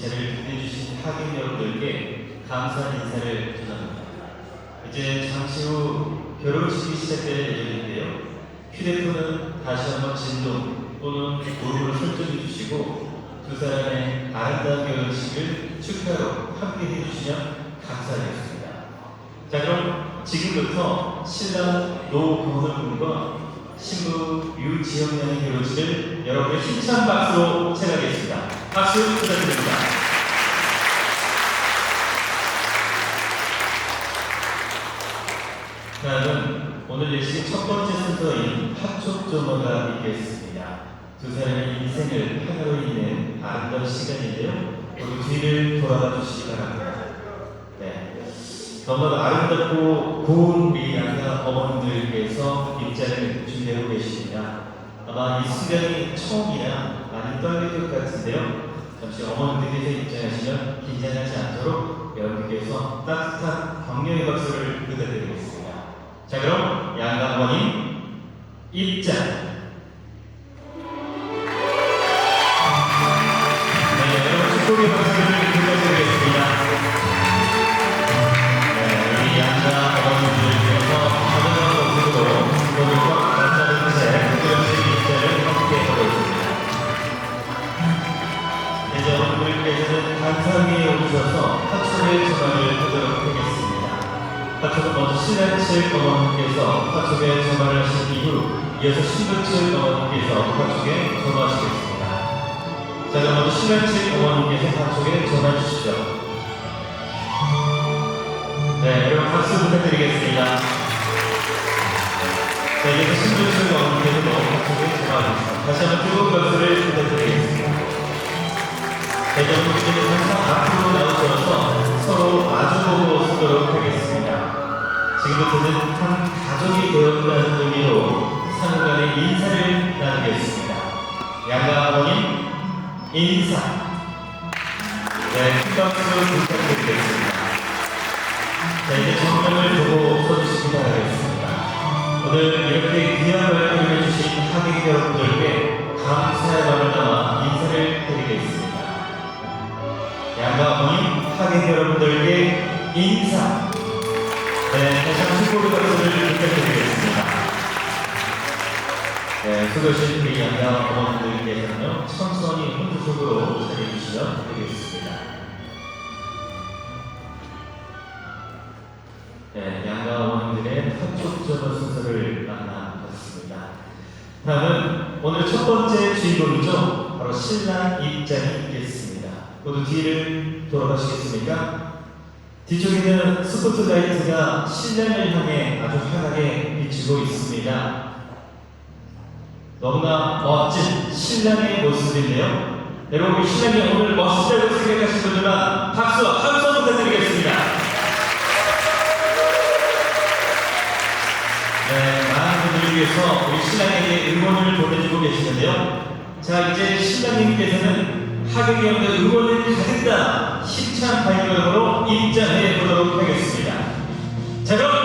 자리를 빛내주신 하객 여러분들께 감사한 인사를 전합니다. 이제 잠시 후 결혼식이 시작될 예정인데요. 휴대폰은 다시 한번 진동 또는 무릎을 설정해 주시고 두 사람의 아름다운 결혼식을 축하로 함께 해주시면 감사하겠습니다. 자 그럼 지금부터 신랑 노경훈 군과 신부 유지영 양의 결혼식을 여러분의 힘찬 박수로 채하겠습니다. 박수 부탁드립니다. 다음은 오늘 예식의 첫 번째 순서인 합촉조마가 있겠습니다. 두 사람의 인생을 하나로 잇는 아름다운 시간인데요. 모두 뒤를 돌아봐 주시기 바랍니다. 네. 너무나 아름답고 고운 우리 양가 어머님들께서 입장을 준비하고 계십니다. 아마 이 순간이 처음이라 많이 떨릴 것 같은데요. 잠시 어머님들께서 입장하시면 긴장하지 않도록 여러분께서 따뜻한 격려의 박수를 부탁드리겠습니다. 자 그럼 어머님 입장. 네, 여러분 축복의 박수를 화촉은 먼저 신랑 측 어머님께서 화촉의 전화를 하신 이후 이어서 측 어머님께서 화촉에 전화하시겠습니다. 자, 그럼 먼저 측 어머님께서 화촉에 전화해 주시죠. 네, 여러분 박수 부탁드리겠습니다. 자, 신부 측 어머님께서도 화촉에 전화하겠습니다. 다시 한번 뜨거운 박수를 부탁드리겠습니다. 대전국민은 항상 앞으로 나오셔서 서로 마주보고 서도록 하겠습니다. 지금부터는 한 가족이 되었다는 의미로 상호간의 인사를 나누겠습니다. 양가 어머님 인사. 네, 큰 박수 부탁드리겠습니다. 자, 이제 정면을 보고 서주시기 바라겠습니다. 오늘 이렇게 귀한 말씀을 해주신 하객 여러분들께 감사의 마음을 담아 인사를 드리겠습니다. 양가 어머님, 하객 여러분들께 인사. 네, 다시 한번 축복의 박수를 부탁드리겠습니다. 네, 수고하신 우리 양가 어머님들께서는요, 천천히 혼주속으로 자리해주시면 되겠습니다. 네, 양가 어머님들의 파촉전화 순서를 만나봤습니다. 다음은 오늘 첫 번째 주인공이죠. 바로 신랑 입장이 있겠습니다. 모두 뒤를 돌아가시겠습니까? 뒤쪽에는 스포트라이트가 신랑을 향해 아주 환하게 비추고 있습니다. 너무나 멋진 신랑의 모습인데요. 여러분, 이 신랑이 오늘 멋지다고 생각하시는 분들만 박수와 함성 부탁드리겠습니다. 네, 많은 분들을 위해서 우리 신랑에게 응원을 보내주고 계시는데요. 자, 이제 신랑님께서는 하객의 없는 응원을 가득 다 힘찬 발걸음으로 입장해 보도록 하겠습니다. 자, 그럼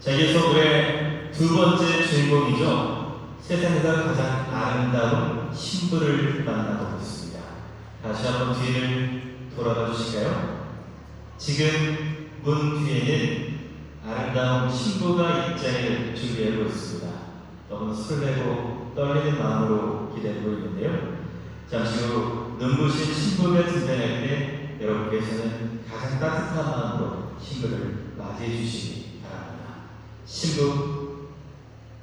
자, 이어서 올해 두 번째 주인공이죠. 세상에서 가장 아름다운 신부를 만나보고 있습니다. 다시 한번 뒤를 돌아봐 주실까요? 지금 문 뒤에는 아름다운 신부가 입장을 준비하고 있습니다. 너무 설레고 떨리는 마음으로 기다리고 있는데요. 잠시 후 눈부신 신부가 등장할 때 여러분께서는 가장 따뜻한 마음으로 신부를 맞이해 주시기 바랍니다. 신부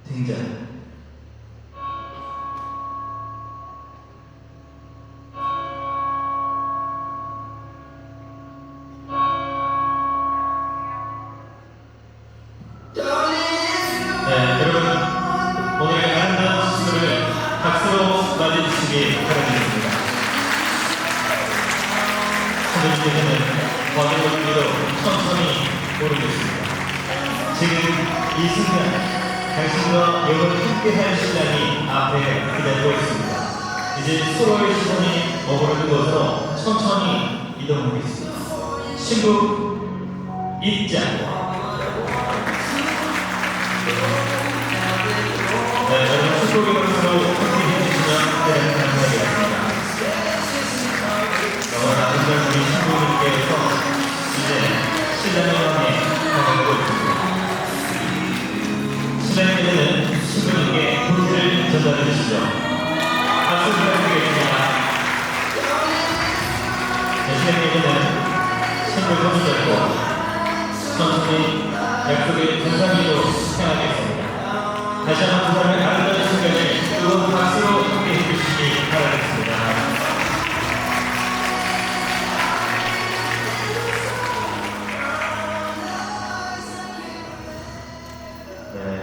등장.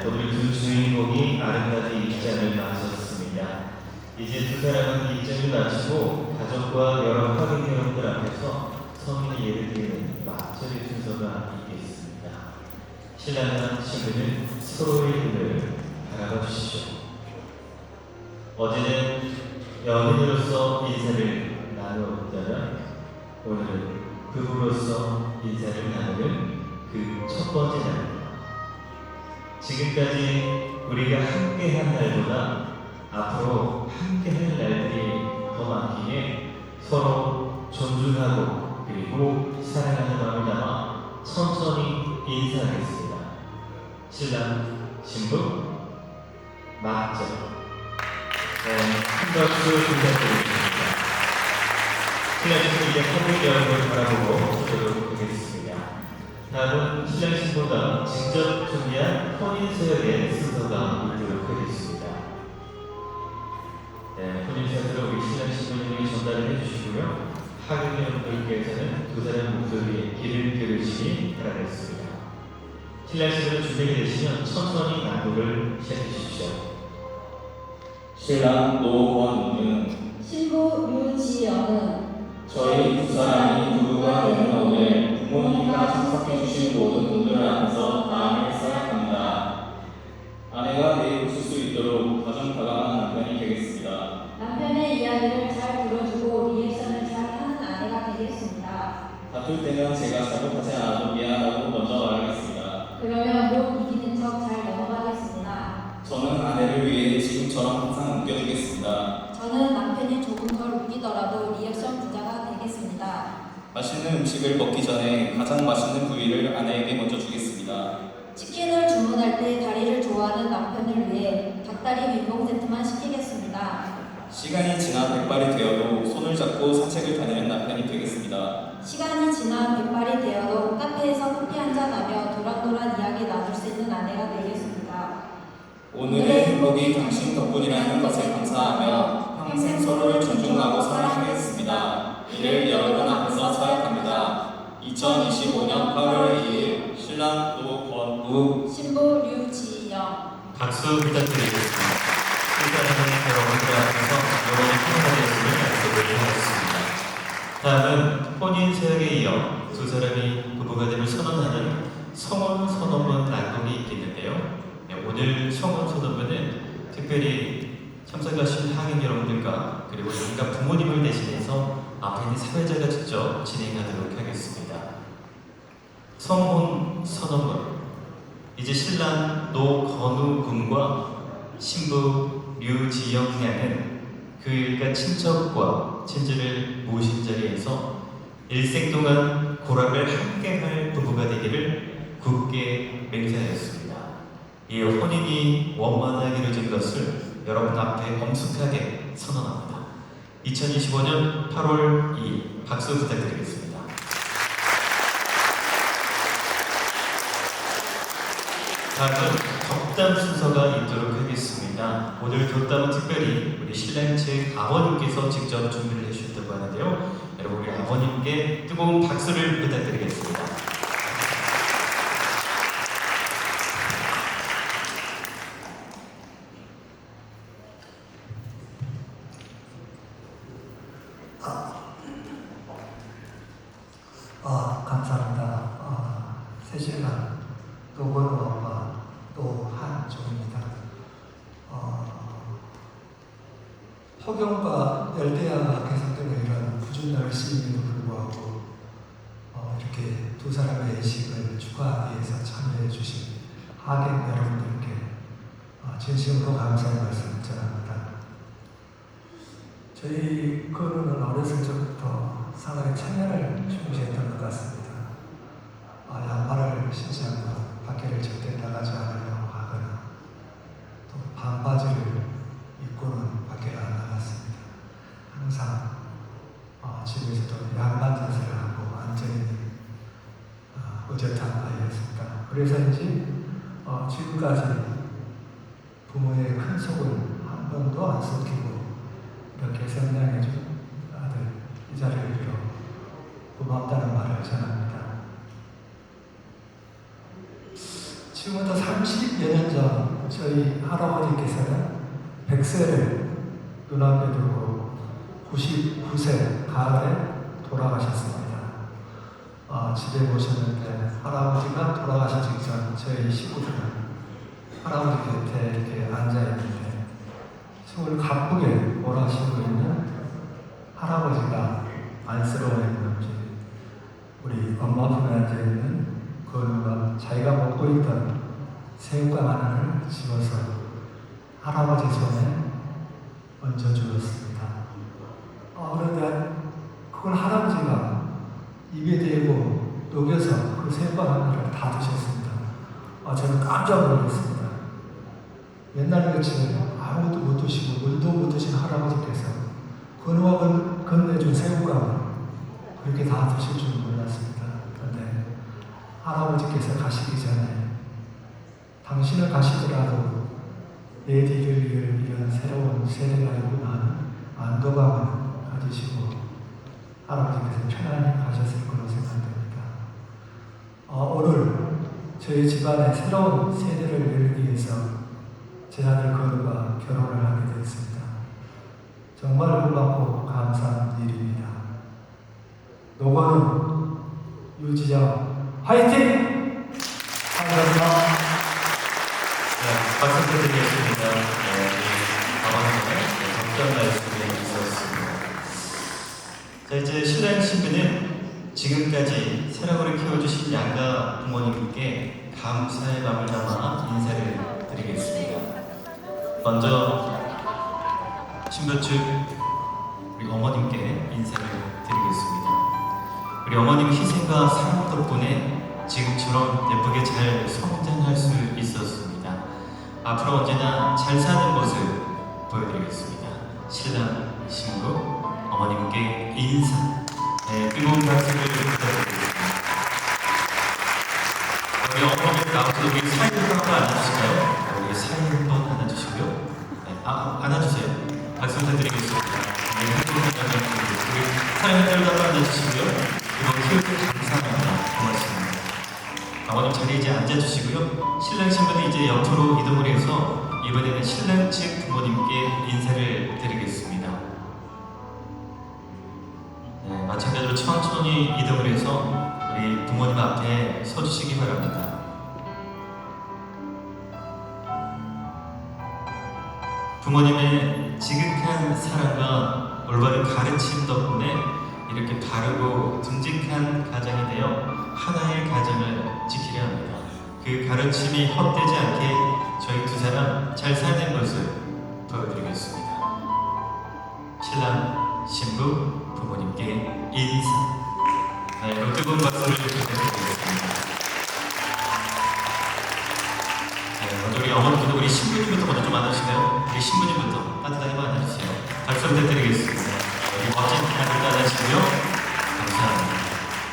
네, 오늘 두 주인공이 아름다운 입장을 마쳤습니다. 이제 두 사람은 입장을 마치고 가족과 여러 확인 회원들 앞에서 성인의 예를 드리는 막절의 순서가 있겠습니다. 신랑과 신부는 서로의 눈을 바라봐 주시죠. 어제는 연인으로서 인사를 나누었다면 오늘은 부부로서 인사를 나누는 그 첫 번째 날입니다. 지금까지 우리가 함께 한 날보다 앞으로 함께 할 날들이 더 많기에 서로 존중하고 그리고 사랑하는 마음을 담아 천천히 인사하겠습니다. 신랑, 신부, 맞죠? 네, 큰 박수 부탁드리겠습니다. 신랑 신부 이제 한국 여러분을 바라보고 보도록 하겠습니다. 다음은 신랑 신부가 직접 준비한 혼인 서약의 순서가 있도록 하겠습니다. 네, 혼인 서약을 우리 신랑 신부님에게 전달을 해주시고요. 하객 여러분들께서는 두 사람 목소리에 귀를 기울이시기 바라겠습니다. 신랑 신부는 준비가 되시면 천천히 낭독을 시작해 주십시오. 신랑 노원우는 신부 유지영은 저희 두 사람이 부부가 되는 오늘 부모님과 참석해 주신 모든 분들 앞에서 마음을 생각합니다. 아내가 내 웃을 수 있도록 가정다감한 남편이 되겠습니다. 남편의 이야기를 잘 들어주고 리액션을 잘 하는 아내가 되겠습니다. 다툴 때면 제가 잘못하지 않아도 미안하다고 먼저 말하겠습니다. 그러면 못 이기는 척 잘 넘어가겠습니다. 저는 아내를 위해 지금처럼 항상 웃겨주겠습니다. 저는 남편이 맛있는 음식을 먹기 전에 가장 맛있는 부위를 아내에게 먼저 주겠습니다. 치킨을 주문할 때 다리를 좋아하는 남편을 위해 닭다리 윈봉 세트만 시키겠습니다. 시간이 지나 백발이 되어도 손을 잡고 산책을 다니는 남편이 되겠습니다. 시간이 지나 백발이 되어도 카페에서 커피 한잔하며 도란도란 이야기 나눌 수 있는 아내가 되겠습니다. 오늘의 행복이 당신 덕분이라는 것에 감사하며 평생 서로를 존중하고 사랑하겠습니다. 이를 여러분 서약합니다. 2025년 8월 2일 신랑 노권우 신부 류지영 박수 부탁드리겠습니다. 일단은 여러분들 앞에서 영원히 행복하셨음을 약속을 하겠습니다. 다음은 혼인 서약에 이어 두 사람이 부부가 됨을 선언하는 성혼 선언문 낭독이 있겠는데요. 네, 오늘 성혼 선언문은 특별히 참석하신 하객 여러분들과 그리고 여기가 부모님을 대신해서 앞에 있는 사회자가 직접 진행하도록 하겠습니다. 성혼 선언문 이제 신랑 노건우 군과 신부 류지영 양은 그 일가 친척과 친지를 모신 자리에서 일생 동안 고락을 함께할 부부가 되기를 굳게 맹세하였습니다. 이 혼인이 원만하게 이루어진 것을 여러분 앞에 엄숙하게 선언합니다. 2025년 8월 2일 박수 부탁드리겠습니다. 다음은 덕담 순서가 있도록 하겠습니다. 오늘 덕담은 특별히 우리 신랑 측 아버님께서 직접 준비를 해주셨다고 하는데요. 여러분 우리 아버님께 뜨거운 박수를 부탁드리겠습니다. 노건우 아빠 또 한종입니다. 어, 폭염과 열대야가 계속되는 이런 꾸준 날씨에도 불구하고 어, 이렇게 두 사람의 예식을 축하하기 위해서 참여해 주신 하객 여러분들께 어, 진심으로 감사의 말씀 전합니다. 저희 그루는 어렸을 적부터 상당히 청년을 중시했던 것 같습니다. 아, 양말을 신지 않고 밖에를 절대 나가지 않으려고 하거나 또 반바지를 입고는. 항상 어, 집에서도 양반 자세를 하고 앉아있는 어, 의젓한 아이였습니다. 그래서인지 어, 지금까지 부모의 큰 속을 한 번도 안 썩히고 이렇게 성장해준 아들 이 자리를 빌어 고맙다는 말을 전합니다. 지금부터 30여 년 전 저희 할아버지께서는 백세를 눈앞에 두고 99세 가을에 돌아가셨습니다. 어, 집에 모셨는데 할아버지가 돌아가신 직전 저희 식구들은 할아버지 곁에 이렇게 앉아있는데 숨을 가쁘게 몰아쉬고 있는 할아버지가 안쓰러워했는지 우리 엄마 품에 앉아있는 그 누가 자기가 먹고 있던 새우깡 하나를 집어서 할아버지 손에 얹어주었습니다. 어, 그런데 그걸 할아버지가 입에 대고 녹여서 그 새우깡 하나를 다 드셨습니다. 아, 저는 깜짝 놀랐습니다. 옛날 며칠 아무것도 못 드시고 물도 못 드신 할아버지께서 건우가 건, 건네준 새우깡을 그렇게 다 드실 줄 몰랐습니다. 그런데 할아버지께서 가시기 전에 당신을 가시더라도 내 뒤를 이을 이런 새로운 세대가 있구나 안도감을 가지시고 할아버지께서 편안히 가셨을 거로 생각됩니다. 어, 오늘 저희 집안의 새로운 세대를 열기 위해서 제 아들 건우가 결혼을 하게 되었습니다. 정말 고맙고 감사한 일입니다. 노건우, 유지영, 화이팅! 감사합니다. 네, 박수 드리겠습니다. 네, 아버님의 적절 말씀이 있었습니다. 자, 이제 신랑 신부는 지금까지 사랑으로 키워주신 양가 부모님께 감사의 마음을 담아 인사를 드리겠습니다. 먼저 신부 측 우리 어머님께 인사를 드리겠습니다. 우리 어머님 희생과 사랑 덕분에 지금처럼 예쁘게 잘 성장할 수 있었습니다. 앞으로 언제나 잘 사는 모습 보여드리겠습니다. 신랑, 신부, 어머님께 인사, 네, 뜨거운 박수를 부탁드리겠습니다. 우리 어머님 나와서 우리 사인 한번 안아주실까요? 우리 사인 한번 안아주시고요. 네, 아, 안아주세요. 박수 부탁드리겠습니다. 네, 우리 사인 딸도 한번 안아주시고요. 이번 키워주셔서 감사합니다. 고맙습니다. 어머님 자리에 이제 앉아주시고요. 신랑 신부는 이제 옆으로 이동을 해서 이번에는 신랑 측 부모님께 인사를 드리겠습니다. 마찬가지로 천천히 이동을 해서 우리 부모님 앞에 서주시기 바랍니다. 부모님의 지극한 사랑과 올바른 가르침 덕분에 이렇게 바르고 듬직한 가정이 되어 하나의 가정을 지키려 합니다. 그 가르침이 헛되지 않게 저희 두 사람 잘 사는 모습 보여드리겠습니다. 신랑, 신부, 부모님께 인사. 네, 그럼 뜨거운 박수를 부탁드리겠습니다. 네, 먼저 우리 어머님부터 우리 신부님부터 먼저 좀 안아주시나요? 우리 신부님부터 따뜻하게 안아주세요. 박수 부탁드리겠습니다. 우리 멋진 아들도 안아주시고요. 감사합니다.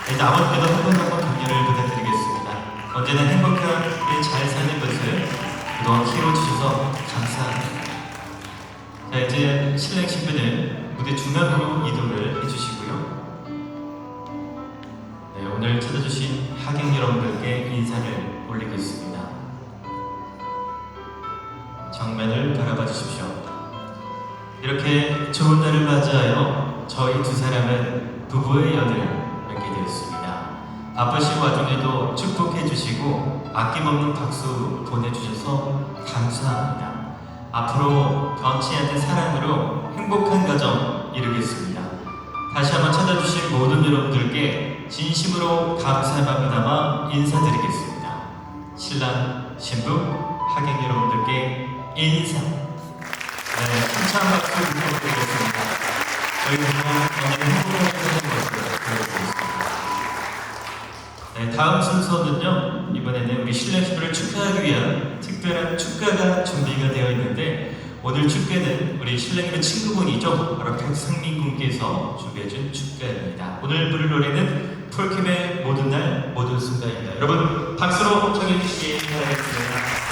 네, 이제 아버님께도 한번 한번 격려를 부탁드리겠습니다. 언제나 행복하게 잘 사는 것을 그동안 키워주셔서 감사합니다. 자, 이제 신랑 신부는 무대 중앙으로 이동을 해주시고요. 네, 오늘 찾아주신 하객 여러분들께 인사를 올리겠습니다. 정면을 바라봐 주십시오. 이렇게 좋은 날을 맞이하여 저희 두 사람은 부부의 연을 맺게 되었습니다. 바쁘신 와중에도 축복해 주시고 아낌없는 박수 보내주셔서 감사합니다. 앞으로 변치 않는 사랑으로 행복한 가정 이루겠습니다. 다시 한번 찾아주신 모든 여러분들께 진심으로 감사의 마음을 담아 인사드리겠습니다. 신랑, 신부, 하객 여러분들께 인사. 네, 칭찬 박수 부탁드리겠습니다. 저희 오늘 보여드리겠습니다. 네, 다음 순서는요. 이번에는 우리 신랑 신부를 축하하기 위한 특별한 축가가 준비가 되어 있는데 오늘 축가는 우리 신랑님의 친구분이죠. 바로 백상민 군께서 준비해준 축가입니다. 오늘 부를 노래는 폴킴의 모든 날 모든 순간입니다. 여러분 박수로 청해 주시기 바라겠습니다.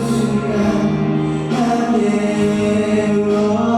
순간 함께 울어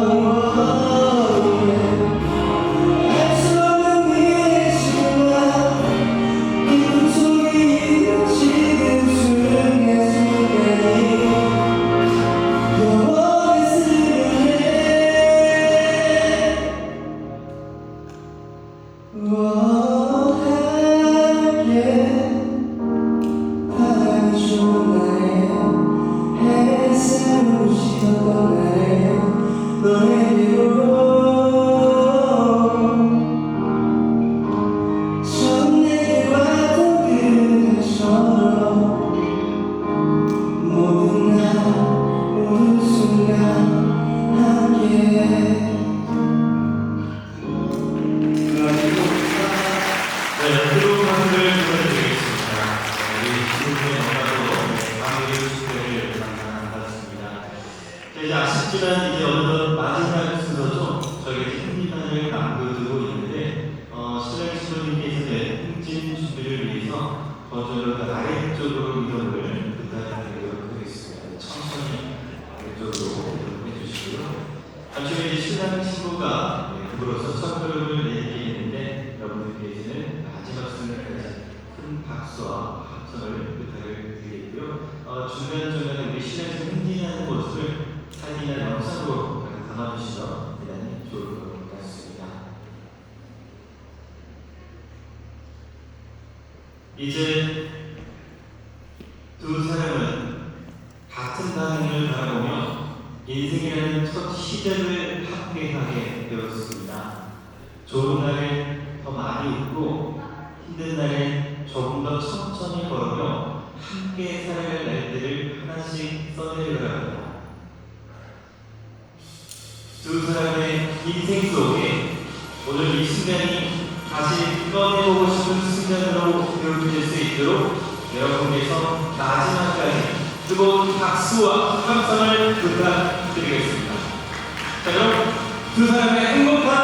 두 사람의 인생 속에 오늘 이 순간이 다시 꺼내보고 싶은 순간으로 기록될 수 있도록 여러분께서 마지막까지 뜨거운 박수와 함성을 부탁드리겠습니다. 자 그럼 두 사람의 행복한